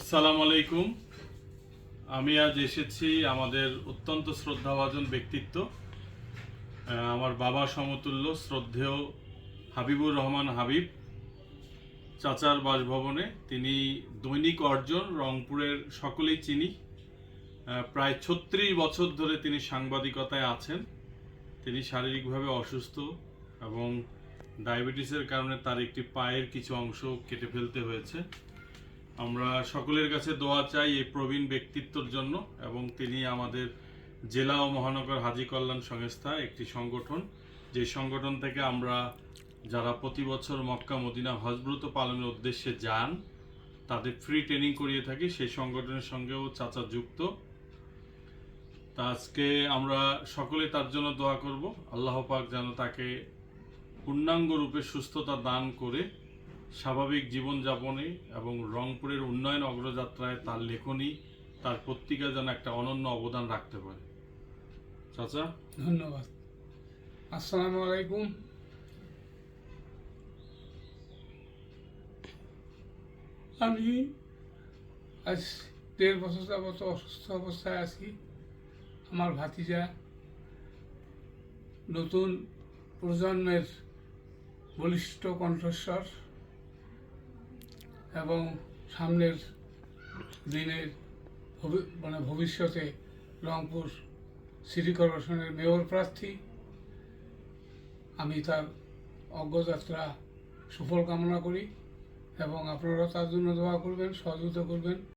আসসালামু আলাইকুম। আমি আজ এসেছি আমাদের অত্যন্ত শ্রদ্ধাভাজন ব্যক্তিত্ব আমার বাবা সমতুল্য, শ্রদ্ধেয় হাবিবুর রহমান হাবিব, চাচার বাসভবনে। তিনি দৈনিক অর্জন রংপুরের সকলেই চিনি। প্রায় ছত্রিশ বছর ধরে তিনি সাংবাদিকতায় আছেন। তিনি শারীরিকভাবে অসুস্থ এবং ডায়াবেটিসের কারণে তার একটি পায়ের কিছু অংশ কেটে ফেলতে হয়েছে। আমরা সকলের কাছে দোয়া চাই এই প্রবীণ ব্যক্তিত্বর জন্য এবং তিনি আমাদের জেলা ও মহানগর হাজি কল্যাণ সংস্থা একটি সংগঠন। যে সংগঠন থেকে আমরা যারা প্রতি বছর মক্কা মদিনা হজব্রত পালনের উদ্দেশ্যে যান, তাদের ফ্রি ট্রেনিং করিয়ে থাকি। সেই সংগঠনের সঙ্গেও চাচা যুক্ত। তা আজকে আমরা সকলে তার জন্য দোয়া করব। আল্লাহ পাক যেন তাকে পূর্ণাঙ্গ রূপে সুস্থতা দান করে স্বাভাবিক জীবনযাপনে এবং রংপুরের উন্নয়ন অগ্রযাত্রায় তার লেখনী, তার পত্রিকা যেন একটা অনন্য অবদান রাখতে পারে। চাচা? ধন্যবাদ। আসসালামু আলাইকুম। আমি আজ দেড় বছর যাবত অসুস্থ অবস্থায় আছি। আমার ভাতিজা নতুন প্রজন্মের বলিষ্ঠ কণ্ঠস্বর। এবং সামনের দিনের মানে ভবিষ্যতে রংপুর সিটি কর্পোরেশনের মেয়র প্রার্থী, আমি তার অজ্ঞযাত্রা সুফল কামনা করি এবং আপনারা তার জন্য দোয়া করবেন, সহযোগিতা করবেন।